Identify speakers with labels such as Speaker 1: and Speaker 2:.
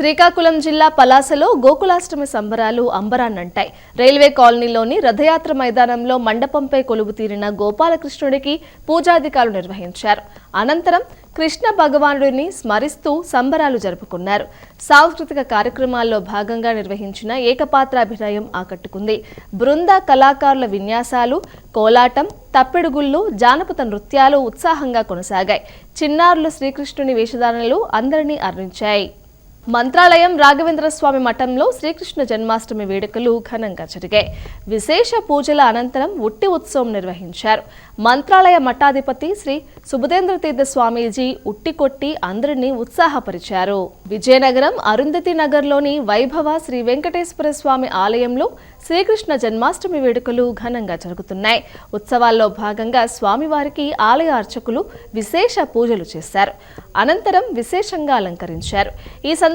Speaker 1: శ్రీకాకుళం జిల్లా పలాసలో గోకులాష్టమి సంబరాలు అంబరాన్నంటాయి. రైల్వే కాలనీలోని రథయాత్ర మైదానంలో మండపంపై కొలువు తీరిన గోపాలకృష్ణుడికి పూజాధికారులు నిర్వహించారు. అనంతరం కృష్ణ భగవానుడిని స్మరిస్తూ సంబరాలు జరుపుకున్నారు. సాంస్కృతిక కార్యక్రమాల్లో భాగంగా నిర్వహించిన ఏకపాత్రాభినయం ఆకట్టుకుంది. బృంద కళాకారుల విన్యాసాలు కోలాటం తప్పెడుగుళ్ళు జానపద నృత్యాలు ఉత్సాహంగా కొనసాగాయి. చిన్నారులు శ్రీకృష్ణుని వేషధారణలు అందరినీ అర్రించాయి. మంత్రాలయం రాఘవేంద్ర స్వామి మఠంలో శ్రీకృష్ణ జన్మాష్టమి వేడుకలు ఘనంగా జరిగాయి. విశేష పూజల అనంతరం ఉట్టి ఉత్సవం నిర్వహించారు. మంత్రాలయ మఠాధిపతి శ్రీ సుభదేంద్ర తీర్థ స్వామీజీ ఉట్టి కొట్టి అందరినీ ఉత్సాహపరిచారు. విజయనగరం అరుంధతి నగర్లోని వైభవ శ్రీ వెంకటేశ్వర స్వామి ఆలయంలో శ్రీకృష్ణ జన్మాష్టమి వేడుకలు ఘనంగా జరుగుతున్నాయి. ఉత్సవాల్లో భాగంగా స్వామివారికి ఆలయ అర్చకులు విశేష పూజలు చేశారు. అనంతరం విశేషంగా అలంకరించారు. ఈ సందర్భంగా